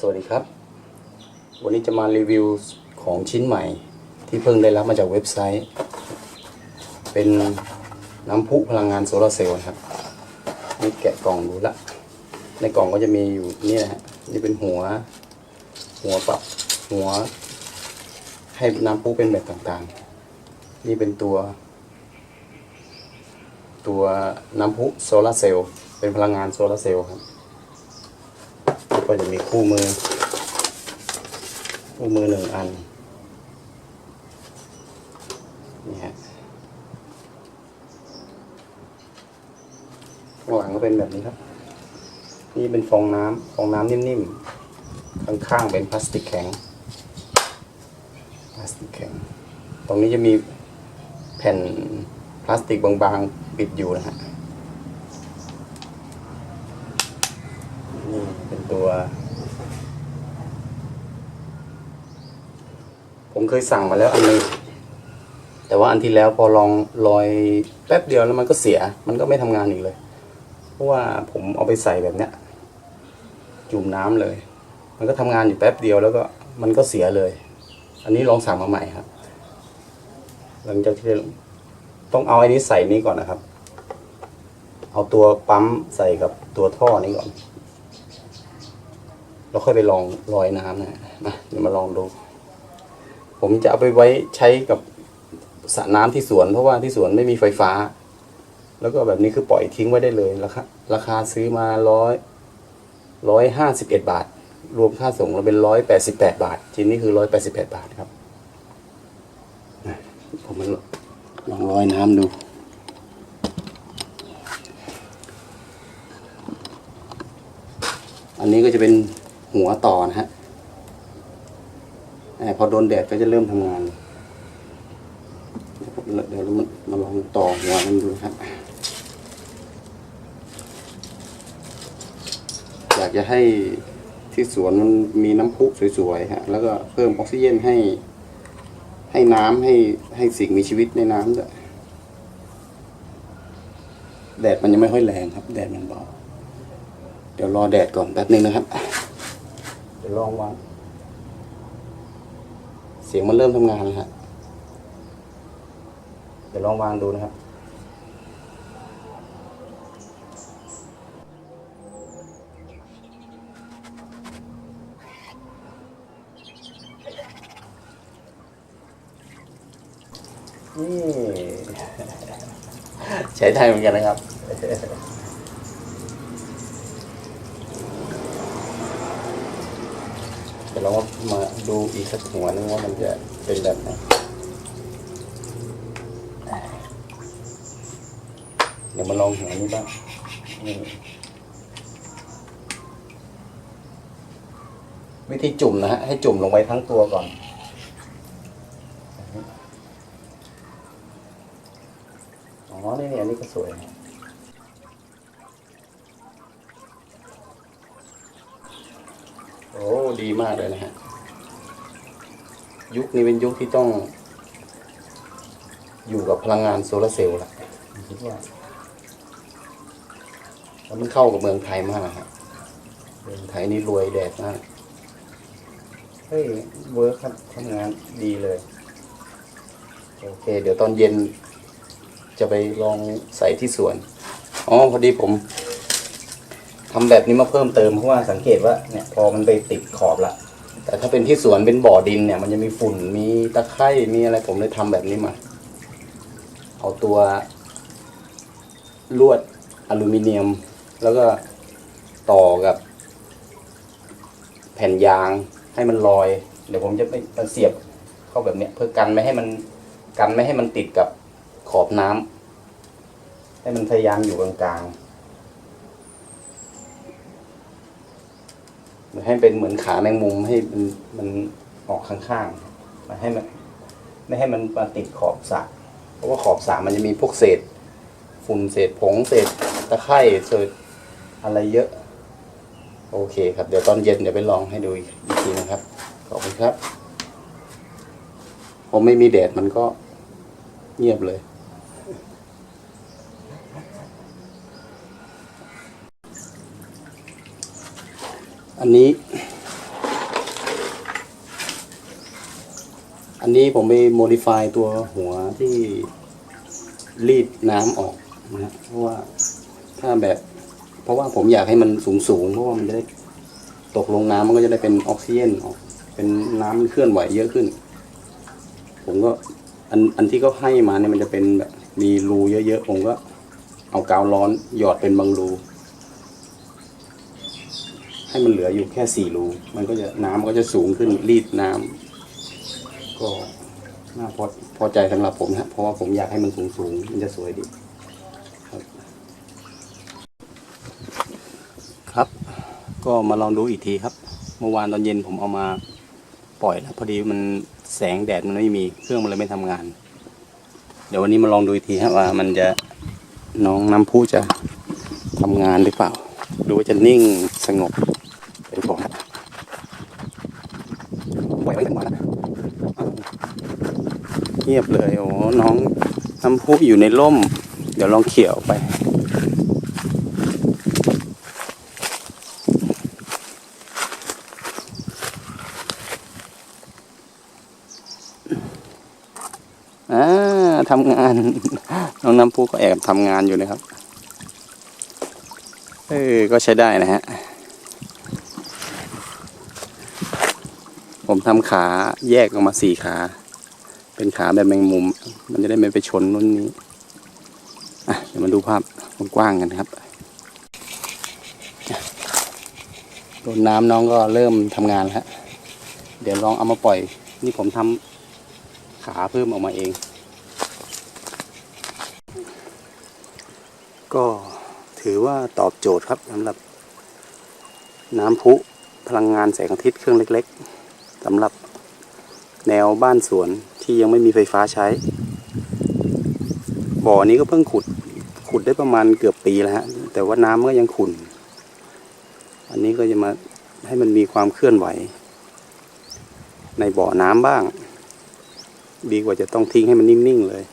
สวัสดีครับ วันนี้จะมารีวิวของชิ้นใหม่ ที่เพิ่งได้รับมาจากเว็บไซต์ เป็นน้ำพุพลังงานโซลาร์เซลล์ครับนี่แกะกล่องดูละ ในกล่องก็จะมีอยู่นี่นะฮะนี่เป็นหัว หัวปรับหัว ให้น้ำพุเป็นแบบต่างๆ นี่เป็นตัว ตัวน้ำพุโซลาร์เซลล์เป็นพลังงานโซลาร์เซลล์ครับ ก็จะมีคู่มือ คู่มือหนึ่งอันนี่ฮะข้างหลังก็เป็นแบบนี้ครับ นี่เป็นฟองน้ำฟองน้ำนิ่มๆ ข้างๆเป็นพลาสติกแข็งพลาสติกแข็ง ตรงนี้จะมีแผ่นพลาสติกบางๆ ปิดอยู่นะฮะ นี่เป็น ตัว ผมเคยสั่งมาแล้วอันนึงแต่ว่าอันที่แล้วพอลองลอยแป๊บเดียวแล้วมันก็เสีย มันก็ไม่ทำงานอีกเลย เพราะว่าผมเอาไปใส่แบบเนี้ย จุ่มน้ำเลย มันก็ทำงานอยู่แป๊บเดียวแล้วก็มันก็เสียเลย อันนี้ลองสั่งมาใหม่ครับ หลังจากที่ต้องเอาอ้นี้ใส่นี่ก่อนนะครับ เอาตัวปั๊มใส่กับตัวท่อนี้ก่อน แล้วค่อยไปลองลอยน้ำนะมาเดี๋ยวมาลองดู ผมจะเอาไปไว้ใช้กับสระน้ำที่สวน เพราะว่าที่สวนไม่มีไฟฟ้า แล้วก็แบบนี้คือปล่อยทิ้งไว้ได้เลยราคาราคาซื้อมาร้อยร้อยห้าสิบเอ็ดบาท รวมค่าส่งแล้วเป็นร้อยแปดสิบแปดบาทชิ้นนี้คือร้อยแปดสิบแปดบาทครับผมมาลองลอยน้ำดูอันนี้ก็จะเป็น หัวต่อนะฮะอ่าพอโดนแดดก็จะเริ่มทำงาน เดี๋ยวเรามามาลองต่อหัวมันดูครับ อยากจะให้ที่สวนมันมีน้ำพุสวยๆฮะ แล้วก็เพิ่มออกซิเจนให้ ให้น้ำให้ให้สิ่งมีชีวิตในน้ำด้วยแดดมันยังไม่ค่อยแรงครับ แดดมันเบา เดี๋ยวรอแดดก่อนแป๊บนึงนะครับ ดี๋ยวลองวางเสียงมันเริ่มทำงานแล้วฮะเดี๋ยวลองวางดูนะครับ นี่ ใช้ได้เหมือนกันนะครับ เดี๋ยวเรามาดูอีกสักหัวนึงว่ามันจะเป็นแบบไหนเดี๋ยวมาลองหัวนี้บ้างวิธีจุ่มนะฮะให้จุ่มลงไปทั้งตัวก่อนอ๋อนี่นี่อันนี้ก็สวยนะ โอ้ดีมากเลยนะฮะ ยุคนี้เป็นยุคที่ต้อง อยู่กับพลังงานโซลาร์เซลล์ละคิดว่าแล้วมันเข้ากับเมืองไทยมากฮะเมืองไทยนี่รวยแดดมาก เฮ้ยเวิร์คครับทำงานดีเลย โอเค เดี๋ยวตอนเย็นจะไปลองใส่ที่สวน อ๋อ พอดีผม ทำแบบนี้มาเพิ่มเติมเพราะว่าสังเกตว่าเนี่ยพอมันไปติดขอบละแต่ถ้าเป็นที่สวนเป็นบ่อดินเนี่ย มันจะมีฝุ่นมีตะไคร่มีอะไรผมเลยทำแบบนี้มา เอาตัว ลวดอลูมิเนียม แล้วก็ต่อกับ แผ่นยางให้มันลอย เดี๋ยวผมจะไปมันเสียบเข้าแบบเนี้ย เพื่อกันไม่ให้มันกันไม่ให้มันติดกับขอบน้ำให้มันพยายามอยู่กลางๆเหมือน ให้เป็นเหมือนขาแมงมุมให้มันมันออกข้างๆมาให้มันไม่ให้มันมาติดขอบสระเพราะว่าขอบสระมันจะมีพวกเศษ ฝุ่นเศษผงเศษตะไคร่เศษอะไรเยอะ โอเคครับ เดี๋ยวตอนเย็นเดี๋ยวไปลองให้ดูอีกทีนะครับ ขอบคุณครับผมไม่มีแดดมันก็เงียบเลย อันนี้ อันนี้ผมไปโมดิฟายตัวหัวที่รีดน้ำออกนะเพราะว่าถ้าแบบ เพราะว่าผมอยากให้มันสูงสูงเพราะว่ามันจะได้ตกลงน้ำมันก็จะได้เป็นออกซิเจนออก เป็นน้ำเคลื่อนไหวเยอะขึ้น ผมก็อันอันที่ก็ให้มาเนี่ยมันจะเป็นแบบมีรูเยอะๆผมก็เอากาวร้อนหยอดเป็นบางรู ให้มันเหลืออยู่แค่สี่รูมันก็จะน้ำก็จะสูงขึ้นรีดน้ำก็น่าพอพอใจสำหรับผมนะเพราะว่าผมอยากให้มันสูงสูงมันจะสวยดีครับ ครับ ก็มาลองดูอีกทีครับ เมื่อวานตอนเย็นผมเอามาปล่อยแล้วพอดีมันแสงแดดมันไม่มีเครื่องมันเลยไม่ทำงาน เดี๋ยววันนี้มาลองดูอีกทีฮะว่ามันจะน้องน้ำพุจะทำงานหรือเปล่า ดูว่าจะนิ่งสงบไปก่อนปล่อยไว้ทั้งวันแล้วอ้าว เงียบเลย โอ้น้องน้ำพุอยู่ในร่ม เดี๋ยวลองเขี่ยออกไป อ่าทำงาน น้องน้ำพุก็แอบทำงานอยู่นะครับ เออ ก็ใช้ได้นะฮะผมทำขาแยกออกมาสี่ขา เป็นขาแบบแมงมุม มันจะได้ไม่ไปชนนู่นนี้อะเดี๋ยวมาดูภาพกว้างๆกันครับโดนน้ำน้องก็เริ่มทำงานแล้วฮะเดี๋ยวลองเอามาปล่อย นี่ผมทำขาเพิ่มออกมาเอง ก็ถือว่าตอบโจทย์ครับสำหรับ น้ำพุพลังงานแสงอาทิตย์เครื่องเล็ก ๆสำหรับแนวบ้านสวน ที่ยังไม่มีไฟฟ้าใช้ บ่อนี้ก็เพิ่งขุดขุดได้ประมาณเกือบปีแล้วฮะ แต่ว่าน้ำก็ยังขุ่น อันนี้ก็จะมาให้มันมีความเคลื่อนไหว ในบ่อน้ำบ้าง ดีกว่าจะต้องทิ้งให้มันนิ่งๆเลย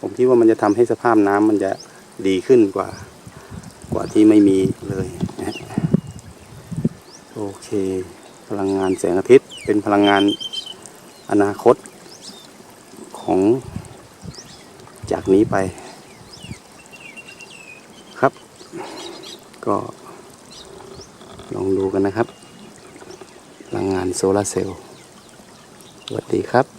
ผมคิดว่ามันจะทำให้สภาพน้ำมันจะดีขึ้นกว่า กว่าที่ไม่มีเลยนะโอเค พลังงานแสงอาทิตย์เป็นพลังงาน อนาคตของจากนี้ไปครับ ก็ลองดูกันนะครับพลังงานโซลาร์เซลล์สวัสดีครับ